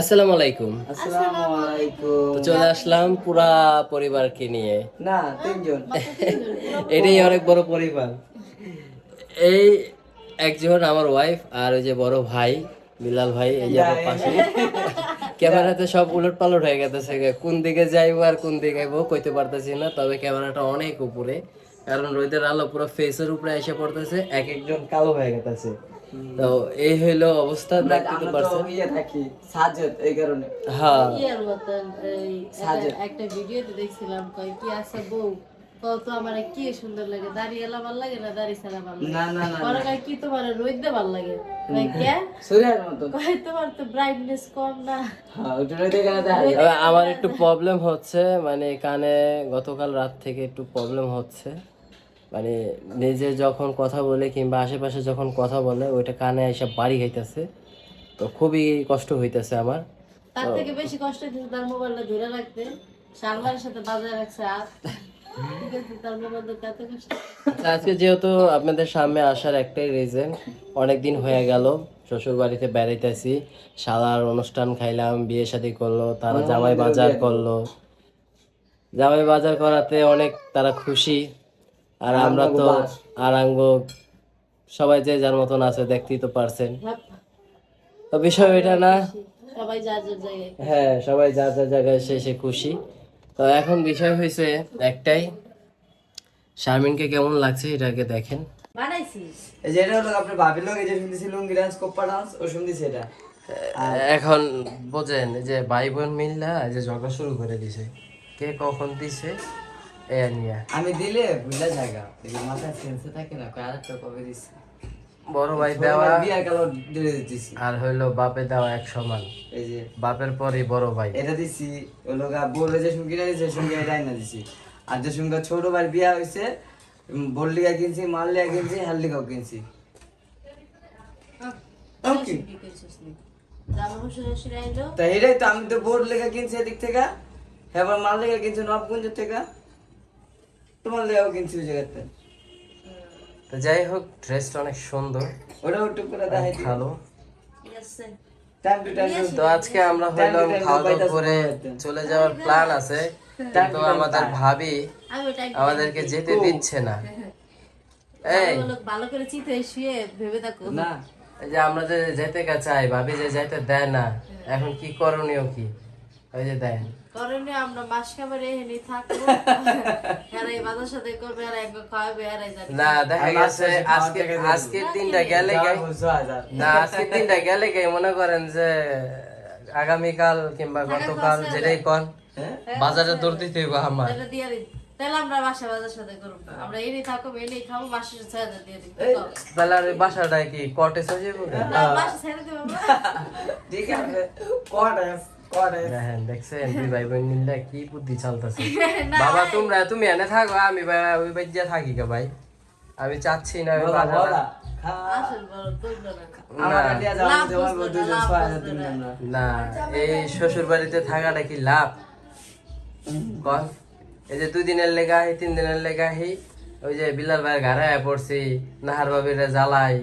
আসসালামু আলাইকুম। আসসালামু আলাইকুম তো চলে আসলাম পুরা পরিবারকে নিয়ে। না তিনজন। এটাই অনেক বড় পরিবার। এই একজন আমার ওয়াইফ আর ওই যে বড় ভাই বিলাল ভাই এই যে আমার পাশে। ক্যামেরাতে সব উলট পালট হয়ে গেছে কোন দিকে যাইবো আর কোন দিকে যাইবো কইতে পারতেছি না তবে ক্যামেরাটা অনেক উপরে। কারণ রোদের আলো পুরো ফেসের উপরে এসে পড়তেছে এক একজন কালো হয়ে গেছে তো এই হইল অবস্থা দেখতে তো পারছেন। ইয়ে থাকি সাজেদ এই কারণে। হ্যাঁ। ইয়ের মতন এই সাজে। একটা- ভিডিওতে দেখছিলাম কয় কি আছে বউ? কত আমার কি সুন্দর লাগে দাড়ি এলা ভালো লাগে না দাড়ি ছাড়া ভালো লাগে? না না না পরে কয় কি তোমার ভালো লাগে? তো না। হ্যাঁ আমার একটু প্রবলেম হচ্ছে মানে কানে গতকাল রাত থেকে একটু প্রবলেম হচ্ছে। মানে নিজে যখন কথা বলে কিংবা আশেপাশে যখন কথা বলে ওইটা কানে এসে বাড়ি খাইতেছে তো খুবই কষ্ট হইতেছে আমার। তার থেকে বেশি কষ্ট হচ্ছে তার মোবাইলটা ধরে রাখতে। সালমানের সাথে বাজায় রাখছে আর। ঠিক আছে, তার মোবাইল ধরতে এত কষ্ট। আচ্ছা, আজকে যেহেতু আপনাদের সামনে আসার একটাই রিজন অনেক দিন হয়ে গেল শ্বশুর বাড়িতে বেড়াইতেছি শালার অনুষ্ঠান খাইলাম বিয়ে শাদী করল তারা জামাই বাজার করল। জামাই বাজার করাতে অনেক তারা খুশি। আর আমরা তো আরাঙ্গ সবাই যে যার মতন আছে দেখতেই তো পারছেন। তো বিষয় এটা না সবাই যার যার জায়গায় হ্যাঁ সবাই যার যার জায়গায় এসে এসে খুশি। তো এখন বিষয় হয়েছে একটাই শারমিনকে কেমন লাগছে এটাকে দেখেন। এই যে এটা হলো আপনার ভাবির লোক এই যে শুনতেছি লুঙ্গি ডান্স কোপ্পা ডান্স ও শুনতেছি এটা। এখন বোঝেন যে ভাই বোন মিললা এই যে ঝগড়া শুরু করে দিছে। কে কখন দিছে? এ নিয়ে। আমি দিলে বুঝলা জায়গা এই মাথায় সেন্সে থাকে না কয় আরেকটা কবে দিছি। বড় ভাই দেওয়া আর হইল বাপে দেওয়া এক সমান। এই যে বাপের পরই বড় ভাই। এটা দিছি ও লোক বলল যে সুঙ্গিটা দিছে সুঙ্গি এটা না দিছি। আর যে সুঙ্গা ছোট ভাই বিয়া হয়েছে বললিগা কিনছি মাললিগা কিনছি হাল্লিগাও কিনছি। Okay. কি? কইছিস নি জামা শ্বশুর শ্বশুর আইলো তা এটাই তো আমি তো বোর্ড লেখা কিনছি এদিক থেকে। এবার মাল লেখা কিনছি নবগঞ্জ থেকে। তোমার লেখাও কিনছি ওই জায়গাতে। তো যাই হোক ড্রেসটা অনেক সুন্দর। ওটা একটু করে দেখাই ভালো। তো আজকে আমরা হইলাম খাওয়া দাওয়া করে চলে যাওয়ার প্ল্যান আছে। কিন্তু আমাদের ভাবি আমাদেরকে যেতে দিচ্ছে না। এই। ভালো ভালো করে চিতে শুয়ে ভেবে থাকো। না। এই যে আমরা যে যেতে চাই ভাবি যে যাইতে দেয় না। এখন কি করণীয় কি? ওই যে দেয় করণে আমরা মাস খাবার এখানে থাকব। বাজার সাথে করবে খাওয়াবে এরাই না দেখা গেছে আজকে দিনটা গেলে না। দিনটা গেলে গে মনে করেন যে আগামীকাল কিংবা গতকাল যেটাই কন বাজারে দৌড় দিতে হইব আমার। তাহলে আমরা বাসা বাজার সাথে করব। আমরা এনে থাকব এনে খাব হাজার দিয়ে দিন। তাহলে আর বাসাটা কি কটে সজিয়ে বাসা ছেড়ে দেবো ঠিক আছে। দেখেন দেখছেন দুই ভাই বোন মিললে কি বুদ্ধি চালতেছে। বাবা তোমরা তুমি এনে থাকো আমি ভাই ওই থাকি কে ভাই। আমি চাচ্ছি না ওই এই শ্বশুর বাড়িতে থাকাটা কি লাভ এই যে দুই দিনের লেগা তিন দিনের লেগা হি ওই যে বিলাল ভাইয়ের ঘরে পড়ছি নাহার বাবিরে জ্বালাই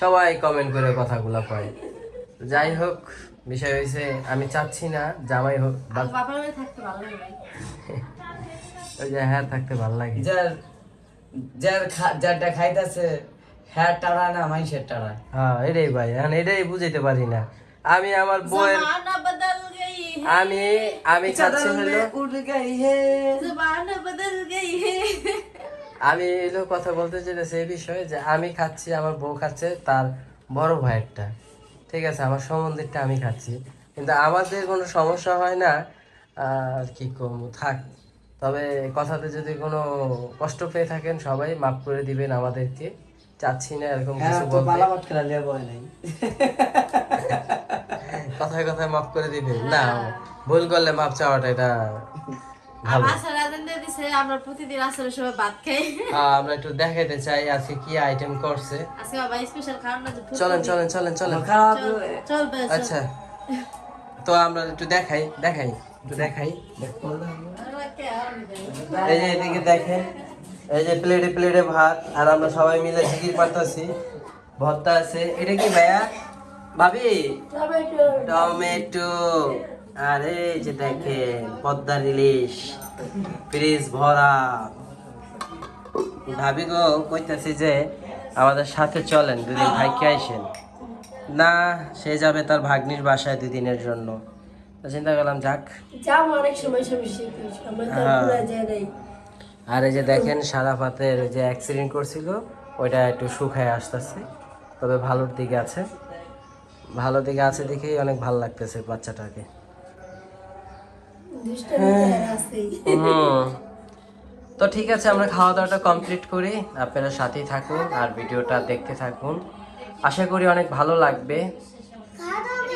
সবাই কমেন্ট করে কথাগুলো কয়। যাই হোক বিষয় হয়েছে আমি চাচ্ছি না জামাই হোক ওই যে হ্যাঁ থাকতে ভালো লাগে। যার যার যারটা খাইতেছে হ্যাঁ টাড়া না মাইসের টাড়া? হ্যাঁ এটাই ভাই এখন এটাই বুঝাইতে পারি না। আমি আমার বউয়ের আমি আমি চাচ্ছি আমি এলো কথা বলতে যেটা এই বিষয়ে যে আমি খাচ্ছি আমার বউ খাচ্ছে তার বড় ভাইয়েরটা। ঠিক আছে আমার সম্বন্ধেরটা আমি খাচ্ছি। কিন্তু আমাদের কোনো সমস্যা হয় না আর কি কম থাক। তবে কথাতে যদি কোনো কষ্ট পেয়ে থাকেন সবাই মাফ করে দিবেন আমাদেরকে। চাচ্ছি না এরকম হ্যাঁ কিছু বলতে। কথায় কথায় মাফ করে দিবেন। না ভুল করলে মাপ চাওয়াটা এটা আমরা প্রতিদিন আসলে সবাই ভাত খাই। আমরা একটু দেখাইতে চাই আজকে কি আইটেম করছে। আজকে বাবা স্পেশাল খাওয়ার চলেন চলেন চলেন চলেন। খারাপ আচ্ছা। তো আমরা একটু দেখাই দেখাই একটু দেখাই। এই যে এদিকে দেখেন এই যে প্লেটে প্লেটে ভাত আর আমরা সবাই মিলে জিকির পারতাছি ভর্তা আছে। এটা কি ভাইয়া? ভাবি? টমেটো। আরে যে দেখেন পদ্মার ইলিশ ফ্রিজ ভরা। ভাবি গো কইতাছি যে আমাদের সাথে চলেন দুদিন ভাইকে আইসেন। না সে যাবে তার ভাগ্নির বাসায় দুদিনের জন্য। চিন্তা করলাম যাক। অনেক সময় হ্যাঁ। আর এই যে দেখেন সাদা পাতের যে অ্যাক্সিডেন্ট করছিল ওইটা একটু শুকায় আসতেছে। তবে ভালোর দিকে আছে। ভালো দিকে আছে দেখেই অনেক ভালো লাগতেছে বাচ্চাটাকে। তো ঠিক আছে আমরা খাওয়া দাওয়াটা কমপ্লিট করি। আপনারা সাথেই থাকুন আর ভিডিওটা দেখতে থাকুন। আশা করি অনেক ভালো লাগবে।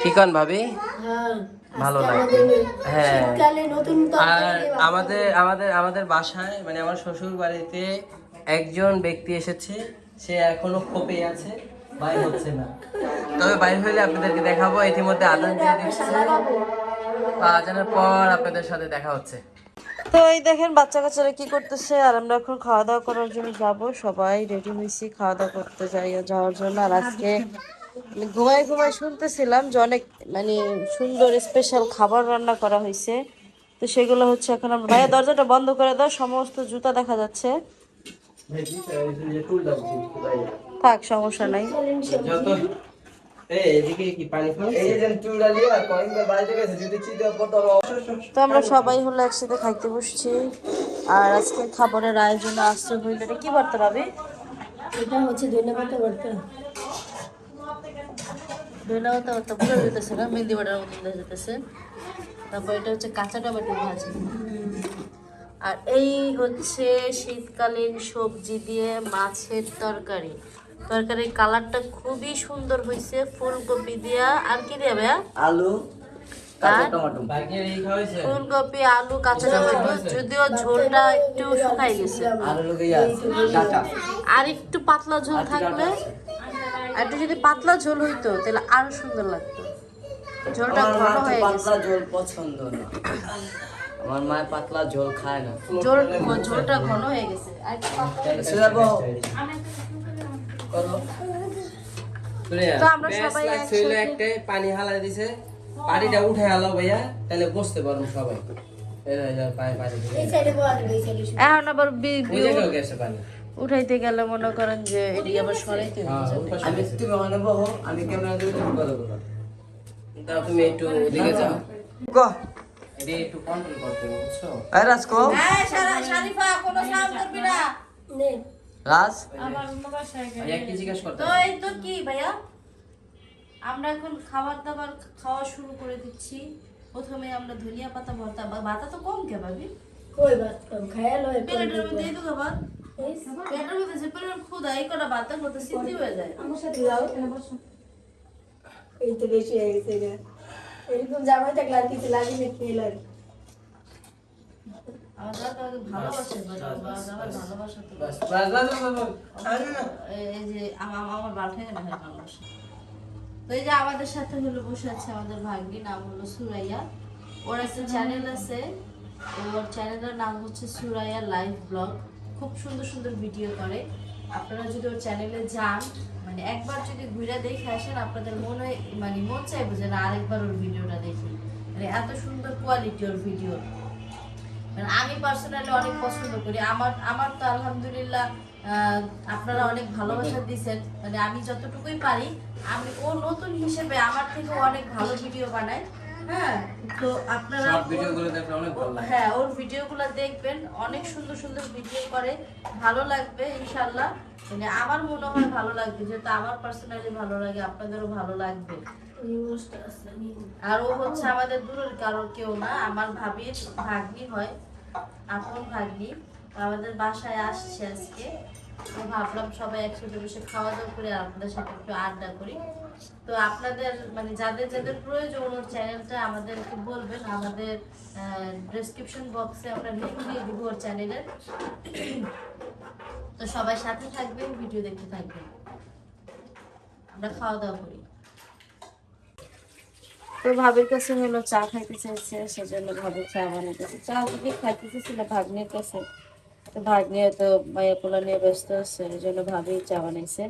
কি কন ভাবি? হ্যাঁ। ভালো লাগবে। হ্যাঁ। আর আমাদের আমাদের আমাদের বাসায় মানে আমার শ্বশুর বাড়িতে একজন ব্যক্তি এসেছে। সে এখনও খোপে আছে বাইর হচ্ছে না। তবে বাইর হলে আপনাদেরকে দেখাবো। ইতিমধ্যে আদান দিয়ে দিচ্ছে। আজানের পর আপনাদের সাথে দেখা হচ্ছে। তো এই দেখেন বাচ্চা কাচ্চারা কি করতেছে? আর আমরা এখন খাওয়া দাওয়া করার জন্য যাব। সবাই রেডি হয়েছি খাওয়া দাওয়া করতে যাই যাওয়ার জন্য। আর আজকে আমি ঘুমাই ঘুমাই শুনতেছিলাম যে অনেক মানে সুন্দর স্পেশাল খাবার রান্না করা হয়েছে। তো সেগুলো হচ্ছে এখন আমরা ভাইয়া দরজাটা বন্ধ করে দাও সমস্ত জুতা দেখা যাচ্ছে। থাক সমস্যা নাই। তো আমরা সবাই হলো একসাথে খাইতে বসছি। আর আজকে খাবারের আয়োজনে আসছে হইলে এটা কি করতে পারবে এটা হচ্ছে ধন্যবাদ বর্তমান ধন্যবাদ তো বুঝা যেতেছে না? মেহেন্দি বাটার মতো বোঝা যেতেছে। তারপর এটা হচ্ছে কাঁচা টমেটো ভাজি। আর এই হচ্ছে শীতকালীন সবজি দিয়ে মাছের তরকারি। তরকারির কালারটা খুবই সুন্দর হয়েছে ফুলকপি দিয়া। আর কি দিয়ে ভাইয়া? আলু ফুলকপি আলু কাঁচা টমেটো যদিও ঝোলটা একটু শুকাই গেছে। আর একটু পাতলা ঝোল থাকলে আর একটু যদি পাতলা ঝোল হইতো তাহলে আরও সুন্দর লাগতো। ঝোলটা আমার ঘন হয়ে গেছে। পাতলা ঝোল পছন্দ না। আমার মা পাতলা ঝোল খায় না। ঝোল ঝোলটা ঘন হয়ে গেছে। আর পাতলা- শুধাবো তো আমরা সবাই একসাথে- একটা পানি হালাই দিছে। পানিটা উঠে হালাও ভাইয়া তাহলে বসতে পারব সবাই। এখন আবার উঠাইতে গেলে মনে করেন যে এটি আবার সরাইতে। হ্যাঁ, ওই পাশে আমি তুমি ওখানে আমি ক্যামেরা দিয়ে তুমি কথা বলো। দাও, তুমি একটু ওদিকে যাও। কো? এটা একটু কন্ট্রোল করতে বুঝছ? এই রাজ কো? এই শারা- শারিফা কোনো সাউন্ড করবি না? নে। রাজ? ভাইয়া কি জিজ্ঞেস করতে তো এই তো কি ভাইয়া? আমরা এখন খাবার দাবার খাওয়া শুরু করে দিচ্ছি। প্রথমে আমরা ধনিয়া পাতা ভর্তা। বা বাতা তো কম কে ভাবি? কই বাত কম? খায়া লয় প্লেটের মধ্যে এই তো খাবার প্লেটের মধ্যে যে পরিমাণ ক্ষুদা এই কটা সিদ্ধি হয়ে যায়। আমার সাথে যাও। এই তো বেশি হয়ে গেছে এরকম জামাই থাকলে আর কিছু লাগে না খেয়ে লাগে আমার দাদা আমাকে ভালোবাসে but আমার আমার ভালোবাসা তো। এই- যে আমার আমার বালখানে না ভালোবাসা। তো এই যে আমাদের সাথে হলো বসে আছে আমাদের ভাগ্নি নাম হলো সুরাইয়া। ওর একটা চ্যানেল আছে। ওর চ্যানেলের নাম হচ্ছে সুরাইয়া লাইভ ব্লগ খুব সুন্দর সুন্দর ভিডিও করে। আপনারা যদি ওর চ্যানেলে যান মানে একবার যদি ঘুরে দেখে আসেন আপনাদের মনে মানে মন চাইবে যে না আরেকবার ওর ভিডিওটা দেখি। মানে এত সুন্দর কোয়ালিটি ওর ভিডিও মানে আমি পার্সোনালি অনেক পছন্দ করি। আমার আমার তো আলহামদুলিল্লাহ আপনারা অনেক ভালোবাসা দিয়েছেন। মানে আমি যতটুকুই পারি আমি ও নতুন হিসেবে আমার থেকে অনেক ভালো ভিডিও বানায়। হ্যাঁ তো আপনারা হ্যাঁ ওর ভিডিওগুলো দেখবেন। অনেক সুন্দর সুন্দর ভিডিও করে। ভালো লাগবে ইনশাল্লাহ মানে আমার মনে হয় ভালো লাগবে যেহেতু আমার পার্সোনালি ভালো লাগে আপনাদেরও ভালো লাগবে। আর ও হচ্ছে আমাদের দূরের কারোর কেউ না আমার ভাবির ভাগ্নি হয়। আপন ভাগ্নি আমাদের বাসায় আসছে আজকে। তো ভাবলাম সবাই একসাথে বসে খাওয়া দাওয়া করে আপনাদের সাথে একটু আড্ডা করি। তো আপনাদের মানে যাদের যাদের প্রয়োজন ওর চ্যানেলটা আমাদেরকে বলবেন। আমাদের ডেসক্রিপশন বক্সে আমরা লিঙ্ক দিয়ে দিব ওর চ্যানেলের তো সবাই সাথে থাকবেন ভিডিও দেখতে থাকবেন। আমরা খাওয়া দাওয়া করি। তো ভাবির কাছে হলো চা খাইতে চাইছে সেজন্য ভাবির চা বানাইতেছে চা যদি খাইতে চাইছিল ভাগ্নের কাছে। তো ভাগ্নে তো মায়া পোলা নিয়ে ব্যস্ত আছে এই জন্য ভাবি চা বানাইছে।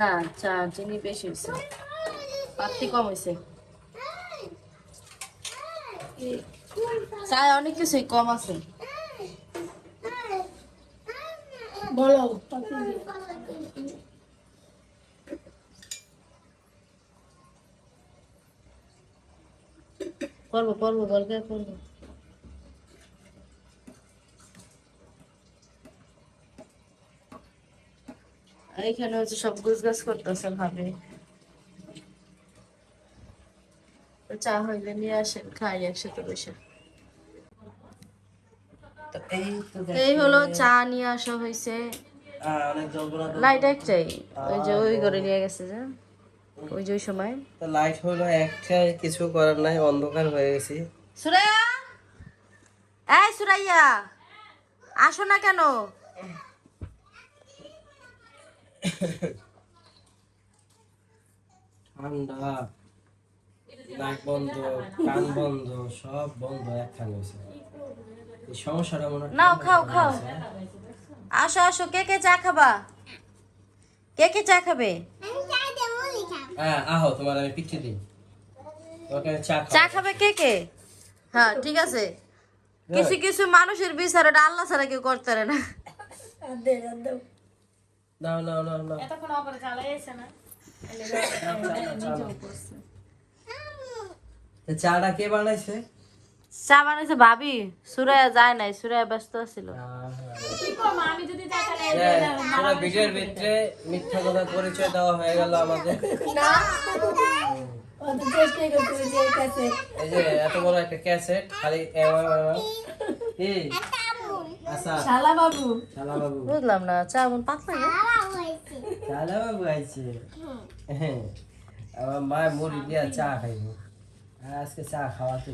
না চা চিনি বেশি হয়েছে পাত্তি কম হয়েছে চায় অনেক কিছুই কম আছে। বলো করব করব গল্পে করব। এখানে হচ্ছে সব গুছ গাছ করতেছে ভাবে তো চা হইলে নিয়ে আসেন খাই একসাথে বসে। এই হলো চা নিয়ে আসা হয়েছে লাইট একটাই। ওই যে ওই করে নিয়ে গেছে যে ওই যে ওই সময়। লাইট হলো কিছু করার নাই অন্ধকার হয়ে গেছি। সুরাইয়া! এই সুরাইয়া! আসো না কেন? ঠান্ডা। নাক বন্ধ কান বন্ধ সব বন্ধ একখানে হয়েছে। এই সমস্যাটা মনে নাও খাও খাও। আসো আসো কে কে চা খাবা? কে কে চা খাবে? হ্যাঁ আহো তোমার আমি পিঠে দিই। তোমাকে চা চা খাবে কে কে? হ্যাঁ ঠিক আছে। কিছু কিছু মানুষের বিচার ওটা আল্লাহ ছাড়া কেউ করতে পারে না। নাও নাও নাও নাও। এতক্ষণ অপরে চালাইছে না। চাটা কে বানাইছে? চা বানাইছে ভাবি। সুরাইয়া যায় নাই সুরাইয়া ব্যস্ত ছিল ভিডিওর ভিতরে মিথ্যা কথা পরিচয় দেওয়া হয়ে গেল আমাদের। এই যে এত বড় একটা ক্যাসেট খালি আচ্ছা শালা বাবু শালা বাবু বুঝলাম না চা এমন পাতলা শালা বাবু আইছে। হ্যাঁ, আমার মা মুড়ি দিয়া চা খাইবো। আজকে চা খাওয়াতে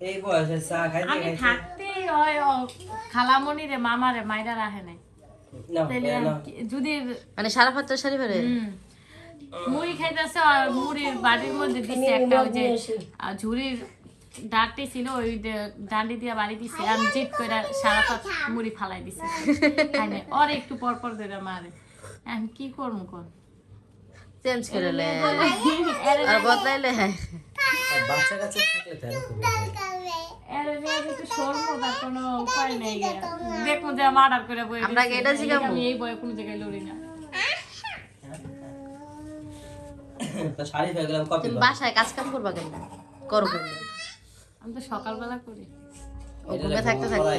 এই বয়সে চা খাইতে আমি থাকতেই হয় খালামণি রে মামা রে মাইরা রাখে নাই। যদি মানে সারা পাত্র পরে মুড়ি খাইতেছে আর মুড়ির বাড়ির মধ্যে দিছে একটা ওই যে ঝুড়ির ডাঁটি ছিল ওই ডান্ডি দিয়ে বাড়ি দিছে আমি জিত করে সারা পাত মুড়ি ফালাই দিছে। ওর একটু পর পর ধরে মারে। আমি কি করব কোন চেঞ্জ করে লে আর বদলাইলে হ্যাঁ বাচ্চা কাচ্চা থাকলে তার কোনো উপায় নেই দেখুন যে মার্ডার করে বই আমরা এটা শিখাবো? আমি এই বয়ে কোনো জায়গায় লড়ি না বাসায় কাজ কাম করবা কেন করো আমি তো সকালবেলা করি ঘুমে থাকতে থাকতে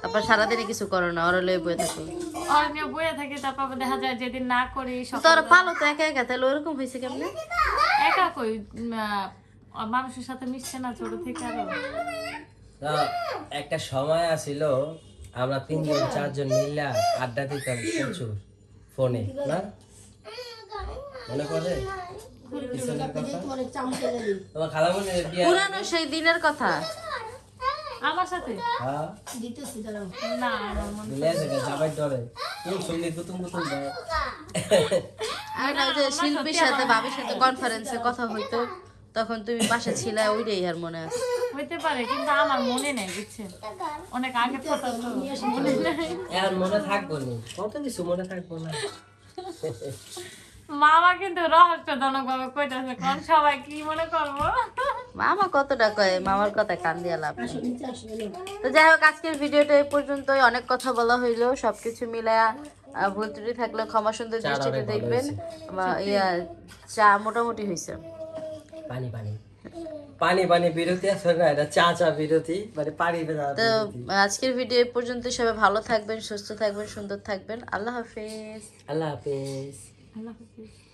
তারপর সারাদিনে কিছু করো না ওরা লয়ে বয়ে থাকো আর নিয়ে বয়ে থাকি তারপর দেখা যায় যেদিন না করি সকাল তোর পালো তো একা একা তাহলে ওরকম হয়েছে কেমনে একা কই মানুষের সাথে মিশছে না ছোট থেকে আরও তো একটা সময় আসিল আমরা তিনজন চারজন মিলে আড্ডা দিতাম প্রচুর ফোনে না মনে পড়ে পুরানো সেই দিনের কথা আমার সাথে হ্যাঁ না আমার মনে যাবে যাবার ডরে কোন শুনলি কুতুম কুতুম দেয় আর যে শিল্পীর সাথে ভাবির সাথে কনফারেন্সে কথা হইতো তখন তুমি পাশে ছিলে ওইটাই আর মনে আছে। হইতে পারে কিন্তু আমার মনে নেই বুঝছেন? অনেক আগে কথা মনে নেই। এখন মনে থাকব নি। কত কিছু মনে থাকব না। মামা কিন্তু রহস্যজনক ভাবে কইতাছে কোন সবাই কি মনে করব? মামা কতটা কয় মামার কথা কান দিয়া লাভ তো যাই হোক আজকের ভিডিওটা এই পর্যন্তই। অনেক কথা বলা হইল সবকিছু মিলায়া ভুল ত্রুটি থাকলে ক্ষমা সুন্দর দৃষ্টিতে দেখবেন। ইয়া চা মোটামুটি হয়েছে। পানি পানি। পানি পানি বিরতি আছে না? এটা চা চা বিরতি। মানে পানি তো আজকের ভিডিও এই পর্যন্ত। সবাই ভালো থাকবেন সুস্থ থাকবেন সুন্দর থাকবেন। আল্লাহ হাফেজ। আল্লাহ হাফিজ। আল্লাহ হাফিজ।